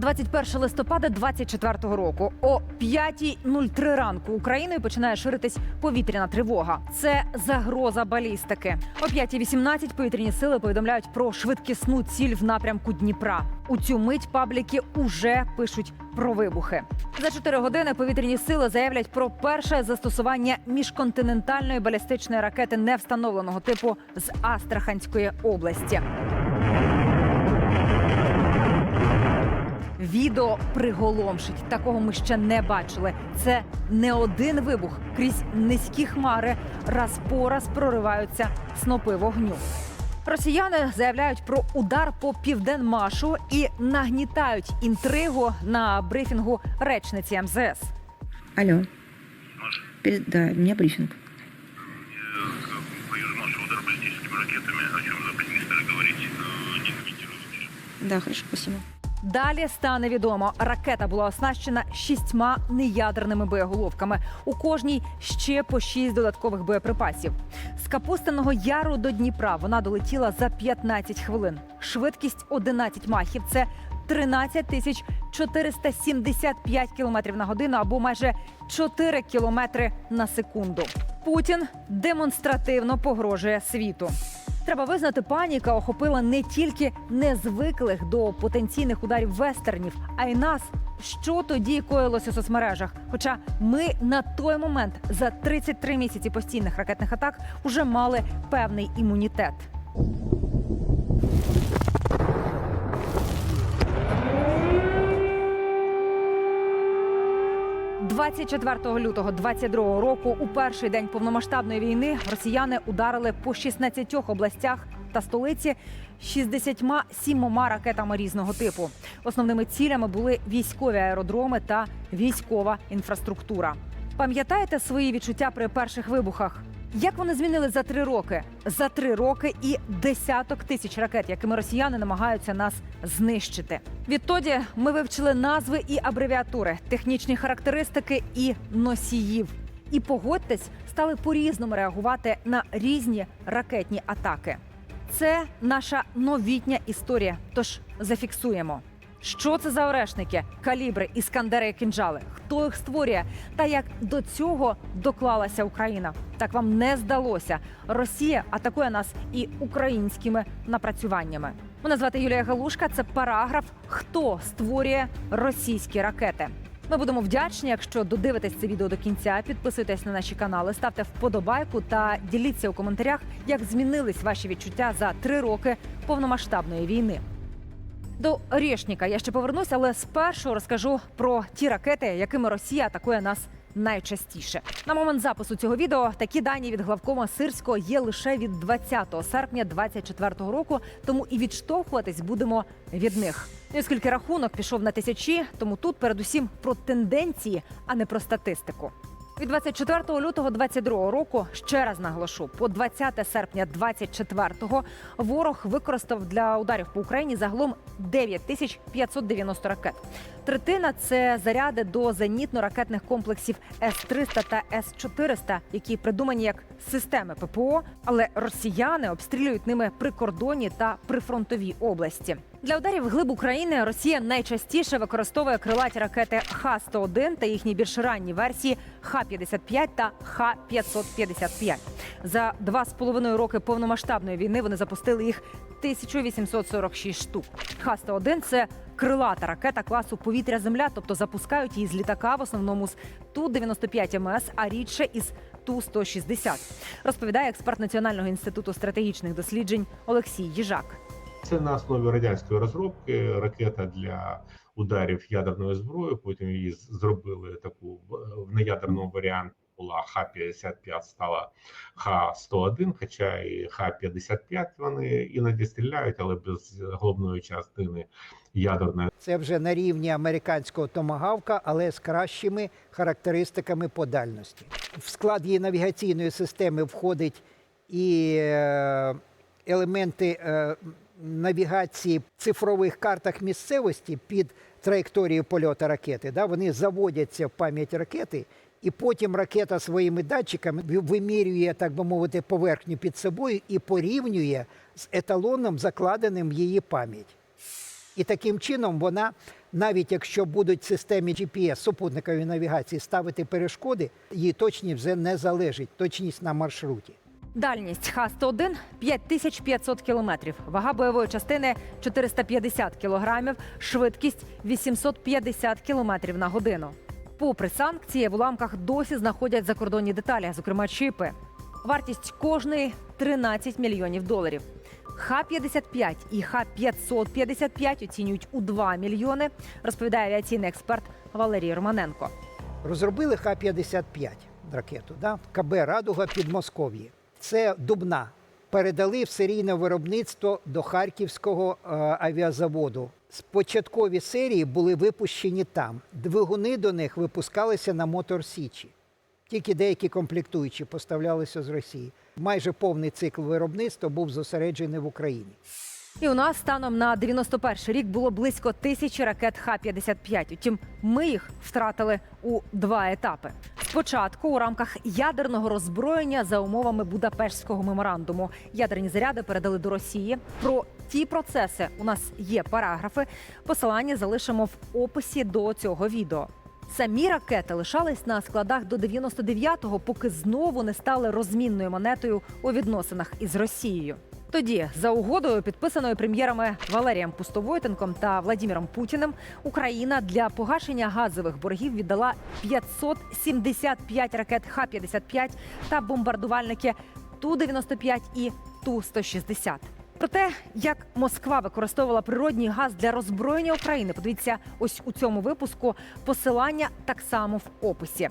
21 листопада 24 року о 5.03 ранку Україною починає ширитись повітряна тривога. Це загроза балістики. О 5.18 повітряні сили повідомляють про швидкісну ціль в напрямку Дніпра. У цю мить пабліки уже пишуть про вибухи. За 4 години повітряні сили заявлять про перше застосування міжконтинентальної балістичної ракети невстановленого типу з Астраханської області. Відео приголомшить. Такого ми ще не бачили. Це не один вибух. Крізь низькі хмари раз по раз прориваються снопи вогню. Росіяни заявляють про удар по південмашу і нагнітають інтригу на брифінгу речниці МЗС. Алло. Перед- Да, у меня брифинг. по Южмашу удар баллистическими ракетами, о чем западные министры говорить э, не комментируют. Да, хорошо, спасибо. Далі стане відомо, ракета була оснащена шістьма неядерними боєголовками. У кожній ще по шість додаткових боєприпасів. З Капустиного яру до Дніпра вона долетіла за 15 хвилин. Швидкість 11 махів це 13 тисяч 475 кілометрів на годину або майже 4 кілометри на секунду. Путін демонстративно погрожує світу. Треба визнати, паніка охопила не тільки незвиклих до потенційних ударів вестернів, а й нас. Що тоді коїлося у соцмережах? Хоча ми на той момент за 33 місяці постійних ракетних атак уже мали певний імунітет. 24 лютого 22 року, у перший день повномасштабної війни, росіяни ударили по 16 областях та столиці 67 ракетами різного типу. Основними цілями були військові аеродроми та військова інфраструктура. Пам'ятаєте свої відчуття при перших вибухах? Як вони змінили за три роки? За три роки і десяток тисяч ракет, якими росіяни намагаються нас знищити. Відтоді ми вивчили назви і абревіатури, технічні характеристики і носіїв. І погодьтесь, стали по-різному реагувати на різні ракетні атаки. Це наша новітня історія. Тож зафіксуємо. Що це за орешники, калібри, іскандери і кинджали? Хто їх створює? Та як до цього доклалася Україна? Так вам не здалося. Росія атакує нас і українськими напрацюваннями. Мене звати Юлія Галушка. Це параграф Хто створює російські ракети? Ми будемо вдячні, якщо додивитесь це відео до кінця. Підписуйтесь на наші канали, ставте вподобайку та діліться у коментарях, як змінились ваші відчуття за три роки повномасштабної війни. До Рєшніка я ще повернусь, але спершу розкажу про ті ракети, якими Росія атакує нас найчастіше. На момент запису цього відео такі дані від главкома Сирського є лише від 20 серпня 2024 року, тому і відштовхуватись будемо від них. Оскільки рахунок пішов на тисячі, тому тут передусім про тенденції, а не про статистику. Від 24 лютого 22 року ще раз наголошу, по 20 серпня 24-го ворог використав для ударів по Україні загалом 9 тисяч 590 ракет. Третина це заряди до зенітно-ракетних комплексів С-300 та С-400, які придумані як системи ППО, але росіяни обстрілюють ними прикордонні та прифронтові області. Для ударів глиб України Росія найчастіше використовує крилаті ракети Х-101 та їхні більш ранні версії Х-55 та Х-555. За два з половиною роки повномасштабної війни вони запустили їх 1846 штук. Х-101 – це крилата ракета класу повітря-земля, тобто запускають її з літака в основному з Ту-95 МС, а рідше із Ту-160. Розповідає експерт Національного інституту стратегічних досліджень Олексій Їжак. Це на основі радянської розробки ракета для ударів ядерною зброєю. Потім її зробили таку в- в неядерному варіанті. Була Х-55, стала Х-101, хоча і Х-55 вони іноді стріляють, але без головної частини ядерної. Це вже на рівні американського томагавка, але з кращими характеристиками по дальності. В склад її навігаційної системи входить і е, елементи е, навігації в цифрових картах місцевості під траєкторією польоту ракети. Да? Вони заводяться в пам'ять ракети, і потім ракета своїми датчиками вимірює, так би мовити, поверхню під собою і порівнює з еталоном, закладеним в її пам'ять. І таким чином вона Навіть якщо будуть в системі GPS супутникової навігації ставити перешкоди, її точність вже не залежить, точність на маршруті. Дальність Х-101 – 5500 кілометрів. Вага бойової частини – 450 кілограмів. Швидкість – 850 кілометрів на годину. Попри санкції, в уламках досі знаходять закордонні деталі, зокрема чіпи. Вартість кожної – 13 мільйонів доларів. Х-55 і Х-555 оцінюють у 2 мільйони, розповідає авіаційний експерт Валерій Романенко. Розробили Х-55 ракету, да? КБ Радуга під Москов'ї. Це Дубна. Передали в серійне виробництво до Харківського е, авіазаводу. Початкові серії були випущені там. Двигуни до них випускалися на Мотор Січі. Тільки деякі комплектуючі поставлялися з Росії. Майже повний цикл виробництва був зосереджений в Україні. І у нас станом на 91 рік було близько тисячі ракет Х-55. Утім, ми їх втратили у два етапи. Спочатку у рамках ядерного роззброєння за умовами Будапештського меморандуму ядерні заряди передали до Росії. Про ті процеси у нас є параграфи. Посилання залишимо в описі до цього відео. Самі ракети лишались на складах до 99-го, поки знову не стали розмінною монетою у відносинах із Росією. Тоді, за угодою, підписаною прем'єрами Валерієм Пустовойтенком та Владіміром Путіним, Україна для погашення газових боргів віддала 575 ракет Х-55 та бомбардувальники Ту-95 і Ту-160. Про те, як Москва використовувала природній газ для роззброєння України, подивіться ось у цьому випуску. Посилання так само в описі.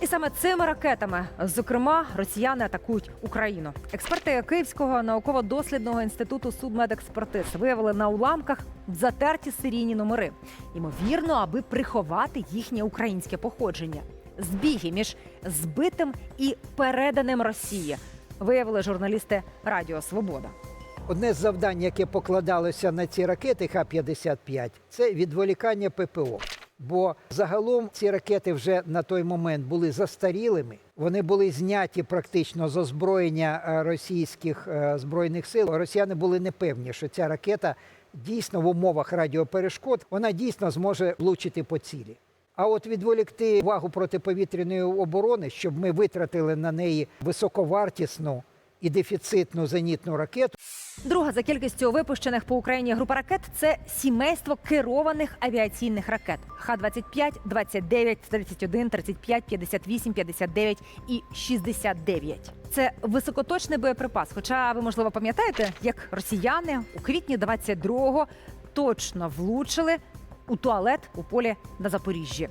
І саме цими ракетами, зокрема, росіяни атакують Україну. Експерти Київського науково-дослідного інституту судмедекспертиз виявили на уламках затерті серійні номери, ймовірно, аби приховати їхнє українське походження. Збіги між збитим і переданим Росії виявили журналісти Радіо Свобода. Одне з завдань, яке покладалося на ці ракети Х-55, це відволікання ППО. Бо загалом ці ракети вже на той момент були застарілими. Вони були зняті практично з озброєння е, російських е, збройних сил. Росіяни були непевні, що ця ракета дійсно в умовах радіоперешкод вона дійсно зможе влучити по цілі. А от відволікти увагу протиповітряної оборони, щоб ми витратили на неї високовартісну і дефіцитну зенітну ракету. Друга за кількістю випущених по Україні група ракет це сімейство керованих авіаційних ракет Х-25, 29, 31, 35, 58, 59 і 69. Це високоточний боєприпас. Хоча ви можливо пам'ятаєте, як росіяни у квітні 22-го точно влучили у туалет у полі на Запоріжжі.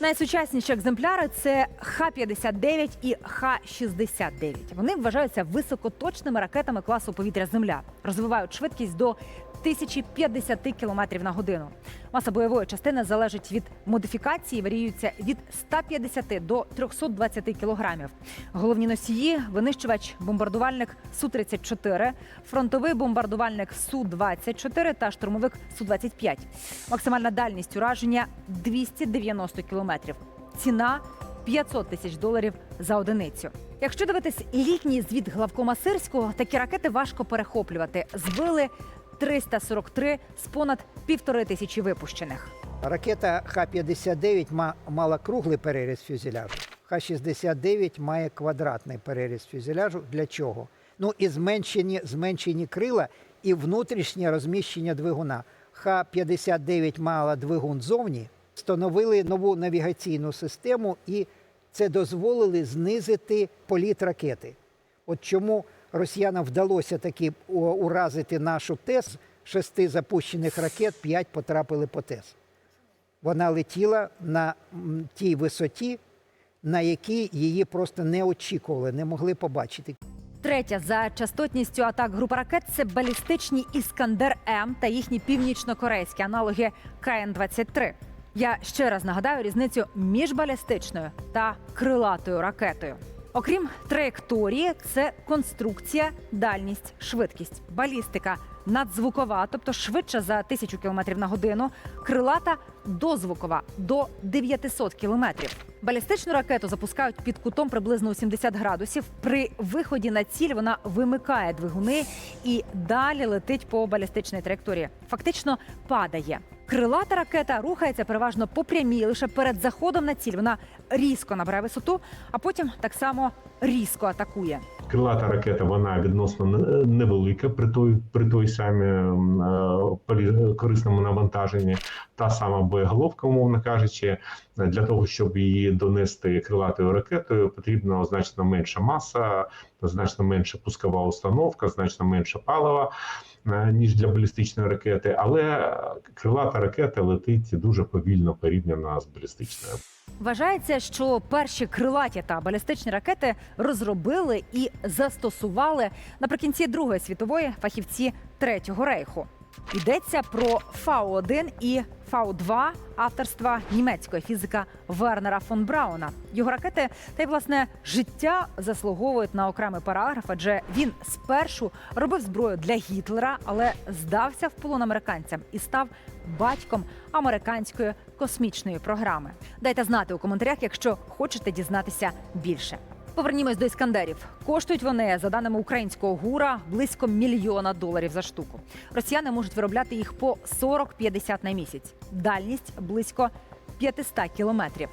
Найсучасніші екземпляри це Х-59 і Х-69. Вони вважаються високоточними ракетами класу повітря-земля, розвивають швидкість до 1050 км на годину. Маса бойової частини залежить від модифікації, варіюється від 150 до 320 кілограмів. Головні носії винищувач бомбардувальник Су-34, фронтовий бомбардувальник Су-24 та штурмовик Су-25. Максимальна дальність ураження 290 кілометрів. Ціна 500 тисяч доларів за одиницю. Якщо дивитись літній звіт главкома Сирського, такі ракети важко перехоплювати. Збили 343 з понад півтори тисячі випущених. Ракета Х-59 ма- мала круглий переріз фюзеляжу. Х-69 має квадратний переріз фюзеляжу. Для чого? Ну і зменшені, зменшені крила і внутрішнє розміщення двигуна. Х-59 мала двигун зовні, встановили нову навігаційну систему і це дозволили знизити політ ракети. От чому росіянам вдалося таки уразити нашу ТЕС, шести запущених ракет, п'ять потрапили по ТЕС. Вона летіла на тій висоті, на якій її просто не очікували, не могли побачити. Третя за частотністю атак група ракет це балістичні Іскандер М та їхні північно-корейські аналоги КН-23. Я ще раз нагадаю різницю між балістичною та крилатою ракетою. Окрім траєкторії, це конструкція, дальність, швидкість, балістика, надзвукова, тобто швидша за 1000 км на годину, крилата дозвукова до 900 км. Балістичну ракету запускають під кутом приблизно у 70 градусів. При виході на ціль вона вимикає двигуни і далі летить по балістичній траєкторії. Фактично падає. Крилата ракета рухається переважно по прямій, лише перед заходом на ціль. Вона різко набирає висоту, а потім так само різко атакує. Крилата ракета вона відносно невелика при той при той самі м, е, корисному навантаженні. Та сама боєголовка, умовно кажучи, для того, щоб її донести крилатою ракетою, потрібна значно менша маса, значно менша пускова установка, значно менше палива. Е, Ніж для балістичної ракети, але крилата ракета летить дуже повільно порівняно з балістичною. Вважається, що перші крилаті та балістичні ракети розробили і застосували наприкінці Другої світової фахівці Третього рейху. Йдеться про Фау-1 і Фау-2 авторства німецького фізика Вернера фон Брауна. Його ракети та й власне життя заслуговують на окремий параграф, адже він спершу робив зброю для Гітлера, але здався в полон американцям і став батьком американської космічної програми. Дайте знати у коментарях, якщо хочете дізнатися більше. Повернімось до іскандерів. Коштують вони, за даними українського гура, близько мільйона доларів за штуку. Росіяни можуть виробляти їх по 40-50 на місяць. Дальність близько 500 кілометрів.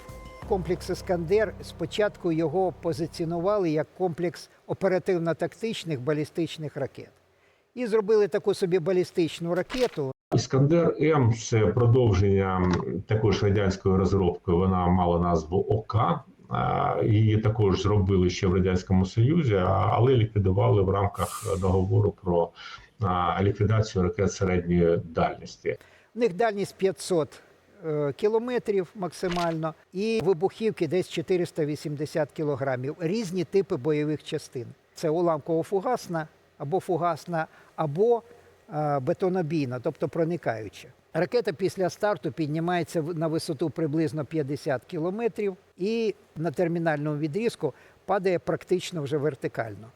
Комплекс Іскандер спочатку його позиціонували як комплекс оперативно-тактичних балістичних ракет. І зробили таку собі балістичну ракету. Іскандер М це продовження також радянської розробки. Вона мала назву ОК. Її також зробили ще в радянському Союзі, але ліквідували в рамках договору про ліквідацію ракет середньої дальності. В них дальність 500 е, кілометрів максимально, і вибухівки десь 480 кілограмів. Різні типи бойових частин. Це уламково-фугасна або фугасна, або е, бетонобійна, тобто проникаюча. Ракета після старту піднімається на висоту приблизно 50 кілометрів і на термінальному відрізку падає практично вже вертикально.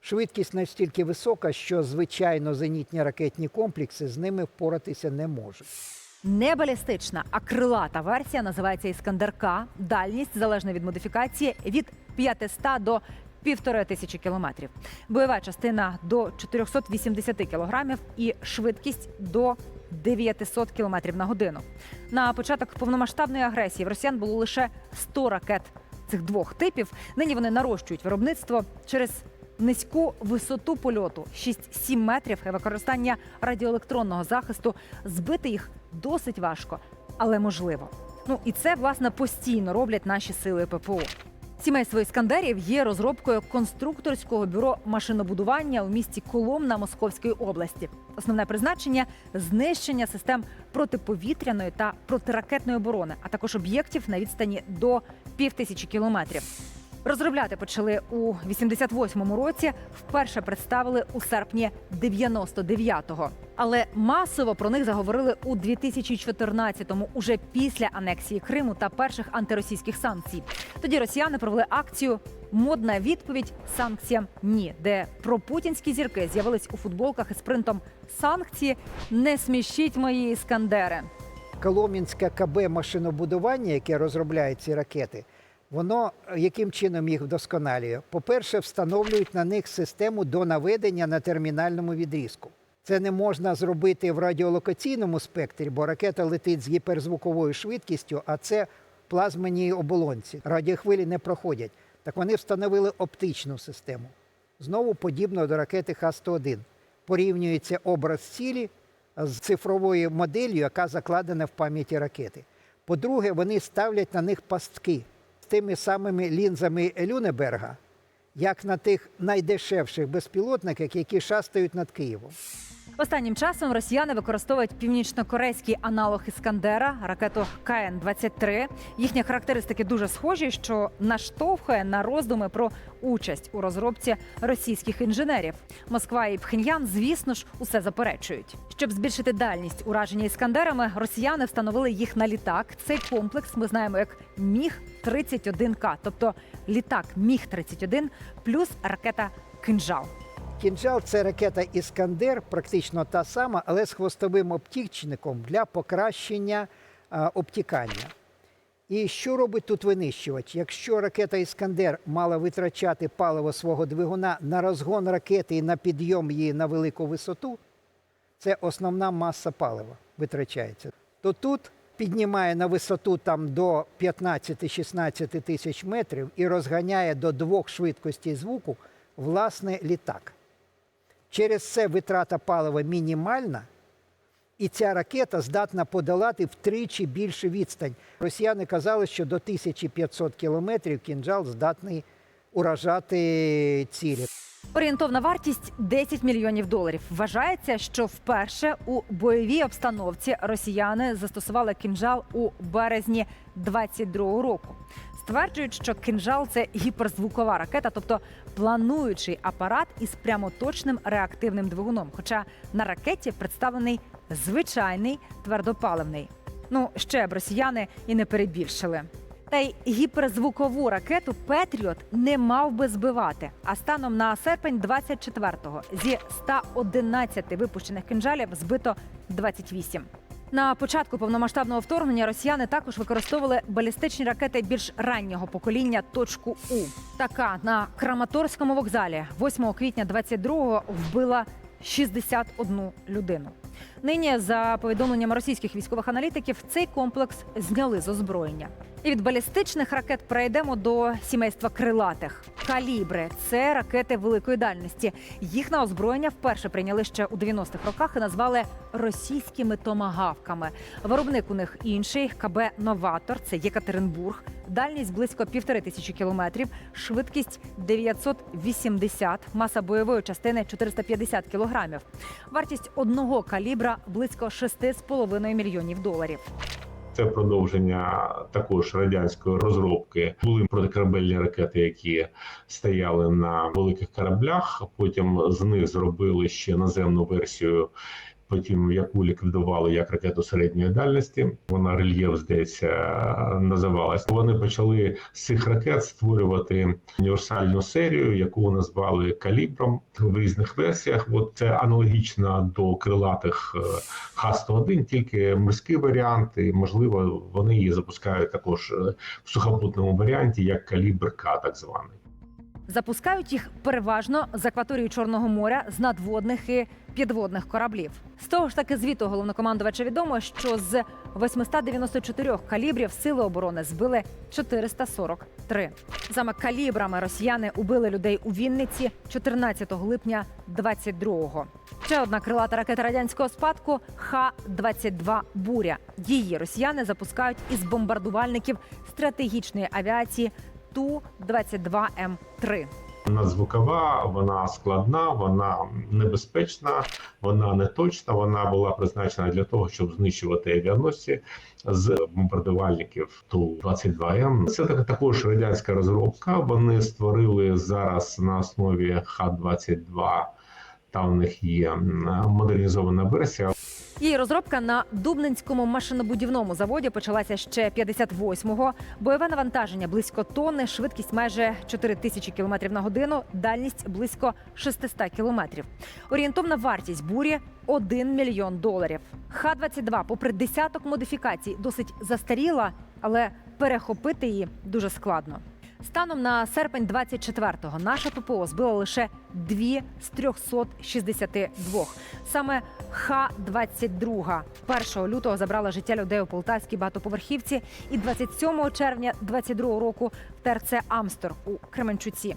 Швидкість настільки висока, що звичайно зенітні ракетні комплекси з ними впоратися не можуть. Не балістична, а крилата версія називається Іскандер К. Дальність залежно від модифікації від 500 до півтори тисячі кілометрів. Бойова частина до 480 кілограмів і швидкість до 900 кілометрів на годину. На початок повномасштабної агресії в росіян було лише 100 ракет цих двох типів. Нині вони нарощують виробництво через низьку висоту польоту 6-7 метрів і використання радіоелектронного захисту. Збити їх досить важко, але можливо. Ну і це власне постійно роблять наші сили ППО. Сімейство іскандерів є розробкою конструкторського бюро машинобудування у місті Коломна Московської області. Основне призначення знищення систем протиповітряної та протиракетної оборони, а також об'єктів на відстані до півтисячі кілометрів. Розробляти почали у 88-му році. Вперше представили у серпні 99-го. Але масово про них заговорили у 2014-му, уже після анексії Криму та перших антиросійських санкцій. Тоді росіяни провели акцію Модна відповідь санкціям ні, де пропутінські зірки з'явились у футболках із принтом санкції не смішіть мої іскандери. Коломінське КБ машинобудування, яке розробляє ці ракети, воно е, яким чином їх вдосконалює? По-перше, встановлюють на них систему до наведення на термінальному відрізку. Це не можна зробити в радіолокаційному спектрі, бо ракета летить з гіперзвуковою швидкістю, а це в оболонці. Радіохвилі не проходять. Так вони встановили оптичну систему. Знову подібно до ракети Х-101. Порівнюється образ цілі з цифровою моделлю, яка закладена в пам'яті ракети. По-друге, вони ставлять на них пастки тими самими лінзами Люнеберга, як на тих найдешевших безпілотниках, які шастають над Києвом. Останнім часом росіяни використовують північно-корейський аналог Іскандера, ракету КН-23. Їхні характеристики дуже схожі, що наштовхує на роздуми про участь у розробці російських інженерів. Москва і Пхеньян, звісно ж, усе заперечують. Щоб збільшити дальність ураження іскандерами, росіяни встановили їх на літак. Цей комплекс ми знаємо як Міг 31 К, тобто літак Міг 31 плюс ракета Кинжал. Кінжал це ракета Іскандер, практично та сама, але з хвостовим обтічником для покращення а, обтікання. І що робить тут винищувач? Якщо ракета Іскандер мала витрачати паливо свого двигуна на розгон ракети і на підйом її на велику висоту, це основна маса палива витрачається. то тут піднімає на висоту там до 15-16 тисяч метрів і розганяє до двох швидкостей звуку власне літак. Через це витрата палива мінімальна, і ця ракета здатна подолати втричі більшу відстань. Росіяни казали, що до 1500 кілометрів кінжал здатний уражати цілі. Орієнтовна вартість 10 мільйонів доларів. Вважається, що вперше у бойовій обстановці росіяни застосували кінжал у березні 22-го року. Стверджують, що кінжал це гіперзвукова ракета, тобто плануючий апарат із прямоточним реактивним двигуном. Хоча на ракеті представлений звичайний твердопаливний. Ну ще б росіяни і не перебільшили. Та й гіперзвукову ракету Петріот не мав би збивати. А станом на серпень 24-го зі 111 випущених кинжалів збито 28. На початку повномасштабного вторгнення росіяни також використовували балістичні ракети більш раннього покоління точку У. Така на Краматорському вокзалі 8 квітня 22-го вбила 61 людину. Нині, за повідомленням російських військових аналітиків, цей комплекс зняли з озброєння. І від балістичних ракет перейдемо до сімейства крилатих. Калібри це ракети великої дальності. Їх на озброєння вперше прийняли ще у 90-х роках і назвали російськими томагавками. Виробник у них інший КБ Новатор. Це Єкатеринбург. Дальність близько півтори тисячі кілометрів, швидкість 980, маса бойової частини 450 кілограмів. Вартість одного калібра близько 6,5 мільйонів доларів. Це продовження також радянської розробки. Були протикорабельні ракети, які стояли на великих кораблях. Потім з них зробили ще наземну версію. Потім яку ліквідували як ракету середньої дальності. Вона рельєф, здається, називалась. Вони почали з цих ракет створювати універсальну серію, яку назвали калібром в різних версіях. От це аналогічно до крилатих е, Х-101, тільки морський варіант, і можливо вони її запускають також е, в сухопутному варіанті, як калібр К, так званий. Запускають їх переважно з акваторії Чорного моря, з надводних і підводних кораблів. З того ж таки звіту головнокомандувача відомо, що з 894 калібрів сили оборони збили 443. Саме калібрами росіяни убили людей у Вінниці 14 липня 22-го. Ще одна крилата ракета радянського спадку Х-22 Буря. Її росіяни запускають із бомбардувальників стратегічної авіації Ту-22М3. Вона звукова, вона складна, вона небезпечна, вона не точна. Вона була призначена для того, щоб знищувати авіаносці з бомбардувальників Ту-22М. Це так- також радянська розробка. Вони створили зараз на основі Х-22. Там у них є модернізована версія. Її розробка на Дубненському машинобудівному заводі почалася ще 58-го. Бойове навантаження близько тонни, швидкість майже 4 тисячі кілометрів на годину, дальність близько 600 кілометрів. Орієнтовна вартість бурі 1 мільйон доларів. Х-22, попри десяток модифікацій, досить застаріла, але перехопити її дуже складно. Станом на серпень 24-го наша ППО збила лише дві з 362. Саме Х-22 1 лютого забрала життя людей у полтавській багатоповерхівці і 27 червня 22 року в ТРЦ Амстор у Кременчуці.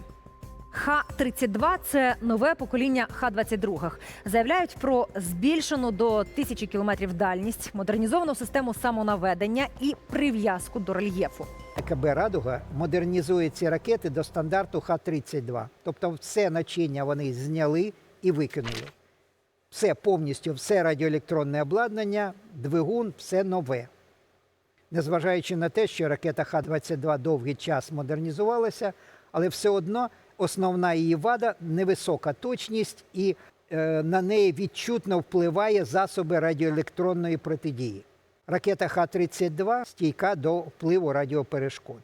Х-32 – це нове покоління Х-22. Заявляють про збільшену до тисячі кілометрів дальність, модернізовану систему самонаведення і прив'язку до рельєфу. КБ Радуга модернізує ці ракети до стандарту Х-32. Тобто все начиння вони зняли і викинули. Все повністю, все радіоелектронне обладнання, двигун, все нове. Незважаючи на те, що ракета Х-22 довгий час модернізувалася, але все одно основна її вада невисока точність і е, на неї відчутно впливає засоби радіоелектронної протидії. Ракета Х-32 стійка до впливу радіоперешкод.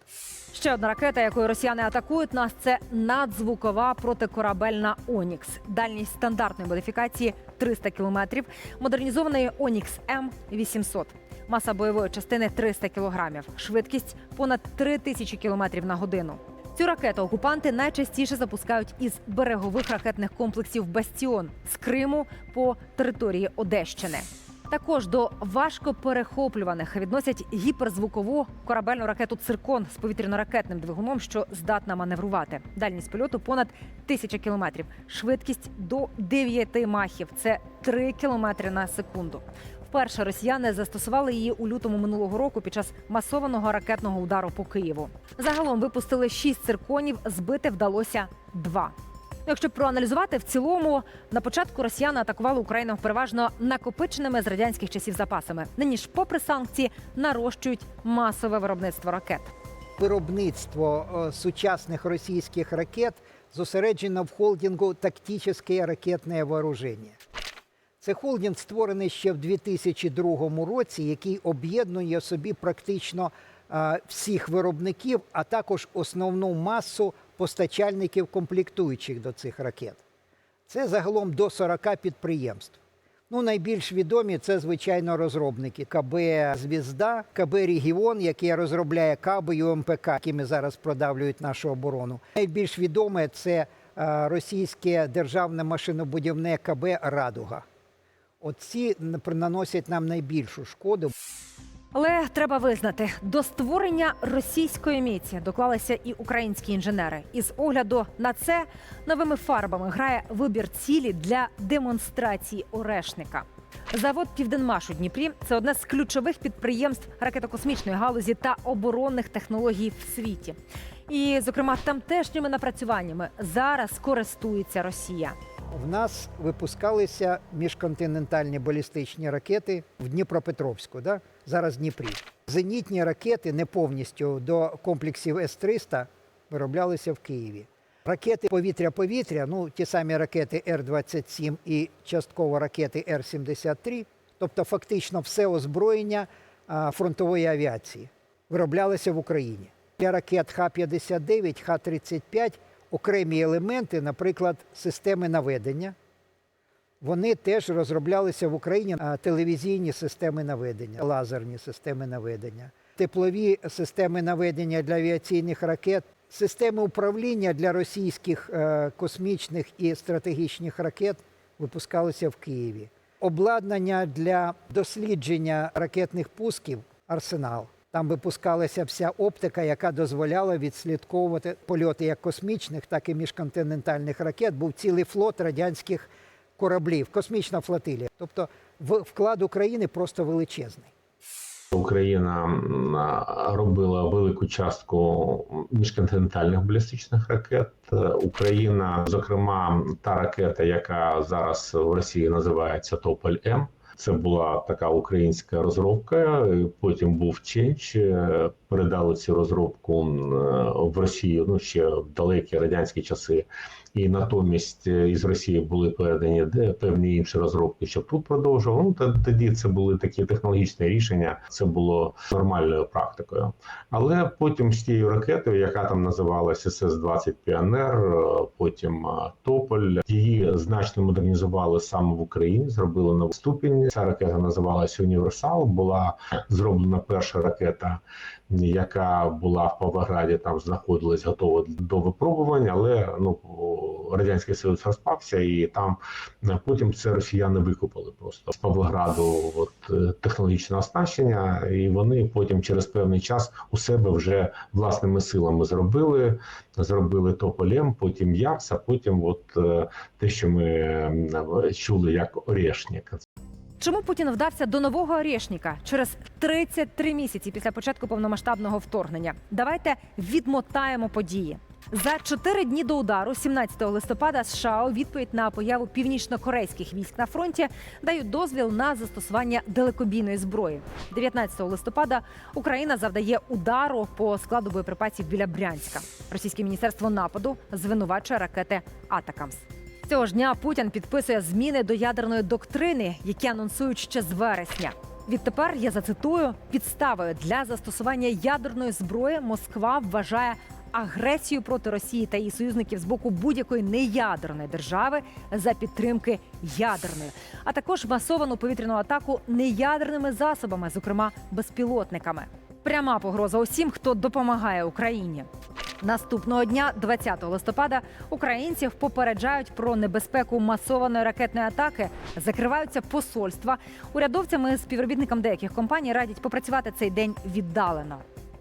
Ще одна ракета, якою росіяни атакують нас, це надзвукова протикорабельна Онікс. Дальність стандартної модифікації 300 кілометрів. Модернізованої Онікс М 800. Маса бойової частини 300 кілограмів. Швидкість понад 3 тисячі кілометрів на годину. Цю ракету окупанти найчастіше запускають із берегових ракетних комплексів Бастіон з Криму по території Одещини. Також до важкоперехоплюваних відносять гіперзвукову корабельну ракету Циркон з повітряно-ракетним двигуном, що здатна маневрувати. Дальність польоту понад тисяча кілометрів, швидкість до 9 махів. Це 3 кілометри на секунду. Вперше росіяни застосували її у лютому минулого року під час масованого ракетного удару по Києву. Загалом випустили шість цирконів, збити вдалося два. Якщо проаналізувати в цілому, на початку росіяни атакували Україну переважно накопиченими з радянських часів запасами. Нині ж, попри санкції, нарощують масове виробництво ракет. Виробництво е, сучасних російських ракет зосереджено в холдингу «Тактичне ракетне вооруження». Це холдинг створений ще в 2002 році, який об'єднує собі практично е, всіх виробників, а також основну масу постачальників комплектуючих до цих ракет. Це загалом до 40 підприємств. Ну, найбільш відомі це, звичайно, розробники КБ Звізда, КБ Регіон, яке розробляє каби і ОМПК, якими зараз продавлюють нашу оборону. Найбільш відоме це е, російське державне машинобудівне КБ Радуга. Оці наносять нам найбільшу шкоду. Але треба визнати, до створення російської міці доклалися і українські інженери. І з огляду на це новими фарбами грає вибір цілі для демонстрації орешника. Завод Південмаш у Дніпрі це одне з ключових підприємств ракетокосмічної галузі та оборонних технологій в світі. І, зокрема, тамтешніми напрацюваннями зараз користується Росія. В нас випускалися міжконтинентальні балістичні ракети в Дніпропетровську, да? зараз Дніпрі. Зенітні ракети не повністю до комплексів С-300 вироблялися в Києві. Ракети повітря-повітря, ну ті самі ракети Р-27 і частково ракети Р-73, тобто фактично все озброєння фронтової авіації вироблялося в Україні. Для ракет Х-59, Х-35 окремі елементи, наприклад, системи наведення, вони теж розроблялися в Україні телевізійні системи наведення, лазерні системи наведення, теплові системи наведення для авіаційних ракет, системи управління для російських е, космічних і стратегічних ракет випускалися в Києві. Обладнання для дослідження ракетних пусків арсенал. Там випускалася вся оптика, яка дозволяла відслідковувати польоти як космічних, так і міжконтинентальних ракет. Був цілий флот радянських кораблів, космічна флотилія. Тобто вклад України просто величезний. Україна робила велику частку міжконтинентальних балістичних ракет. Е, Україна, зокрема, та ракета, яка зараз в Росії називається Тополь М. Це була така українська розробка. Потім був Ченч. е, Передали цю розробку е, в Росію ну ще в далекі радянські часи. І натомість е, із Росії були передані де певні інші розробки, щоб тут продовжував. Ну та тоді це були такі технологічні рішення. Це було нормальною практикою. Але потім з тією ракетою, яка там називалася СС-20 Піонер, е, потім е, Тополь, її значно модернізували саме в Україні. Зробили новий ступінь. Ця ракета називалася Універсал. Була зроблена перша ракета яка була в Павлограді, там знаходилась готова до випробувань, але ну радянський союз розпався, і там е, потім це росіяни викупили просто з Павлограду. От е, технологічне оснащення, і вони потім через певний час у себе вже власними силами зробили. Зробили тополем, потім Якс, а потім, от е, те, що ми чули як Орешник. Чому Путін вдався до нового Орешника через 33 місяці після початку повномасштабного вторгнення? Давайте відмотаємо події. За чотири дні до удару, 17 листопада, США у відповідь на появу північно-корейських військ на фронті дають дозвіл на застосування далекобійної зброї. 19 листопада Україна завдає удару по складу боєприпасів біля Брянська. Російське міністерство нападу звинувачує ракети Атакамс. Цього ж дня Путін підписує зміни до ядерної доктрини, які анонсують ще з вересня. Відтепер я зацитую підставою для застосування ядерної зброї Москва вважає агресію проти Росії та її союзників з боку будь-якої неядерної держави за підтримки ядерної, а також масовану повітряну атаку неядерними засобами, зокрема безпілотниками. Пряма погроза усім, хто допомагає Україні. Наступного дня, 20 листопада, українців попереджають про небезпеку масованої ракетної атаки, закриваються посольства. Урядовцями співробітникам деяких компаній радять попрацювати цей день віддалено.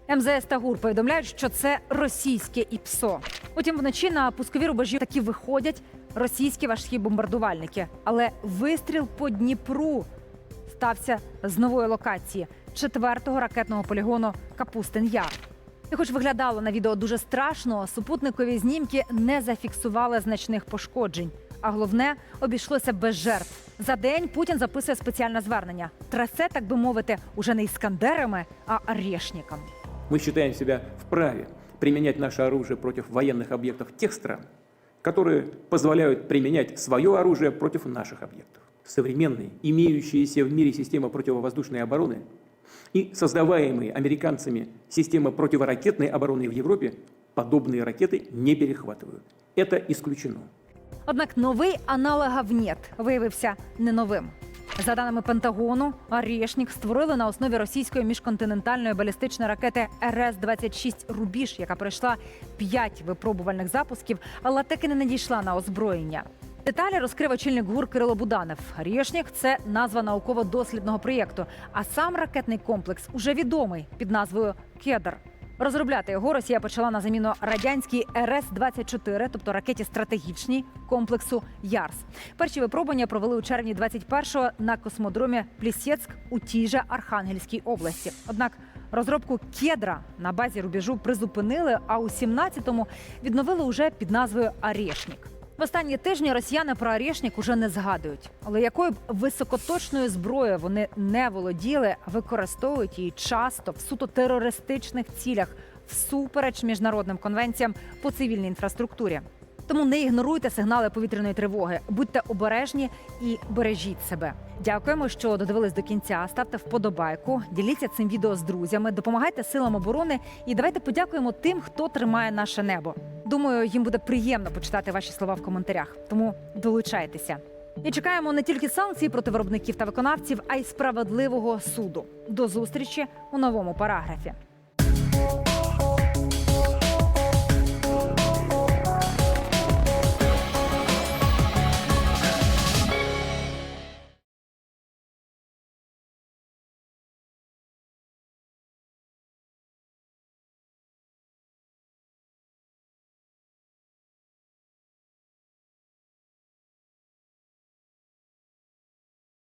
МЗС та ГУР повідомляють, що це російське ІПСО. Утім, вночі на пускові рубежі таки виходять російські важкі бомбардувальники. Але вистріл по Дніпру стався з нової локації четвертого ракетного полігону Капустин Яр. І хоч виглядало на відео дуже страшно, супутникові знімки не зафіксували значних пошкоджень. А головне, обійшлося без жертв. За день Путін записує спеціальне звернення. Трясе, так би мовити, уже не іскандерами, а орешниками. Мы считаем себя вправе применять наше оружие против военных объектов тех стран, которые позволяют применять свое оружие против наших объектов. Современные, имеющиеся в мире системы противовоздушной обороны и создаваемые американцами системы противоракетной обороны в Европе подобные ракеты не перехватывают. Это исключено. Однак новий аналогов нет виявився не новим. За даними Пентагону, Орешник створили на основі російської міжконтинентальної балістичної ракети РС-26 Рубіж, яка пройшла п'ять випробувальних запусків, але так і не надійшла на озброєння. Деталі розкрив очільник ГУР Кирило Буданов. Рєшнік це назва науково-дослідного проєкту. А сам ракетний комплекс уже відомий під назвою Кедр. Розробляти його Росія почала на заміну радянській РС-24, тобто ракеті стратегічній комплексу Ярс. Перші випробування провели у червні 21-го на космодромі Плісєцьк у тій же Архангельській області. Однак розробку кедра на базі рубежу призупинили, а у 17-му відновили уже під назвою Арєшнік. В останні тижні росіяни про Арєшнік уже не згадують. Але якою б високоточною зброєю вони не володіли, використовують її часто в суто терористичних цілях всупереч міжнародним конвенціям по цивільній інфраструктурі. Тому не ігноруйте сигнали повітряної тривоги, будьте обережні і бережіть себе. Дякуємо, що додивились до кінця. Ставте вподобайку, діліться цим відео з друзями, допомагайте силам оборони і давайте подякуємо тим, хто тримає наше небо. Думаю, їм буде приємно почитати ваші слова в коментарях. Тому долучайтеся. І чекаємо не тільки санкцій проти виробників та виконавців, а й справедливого суду. До зустрічі у новому параграфі.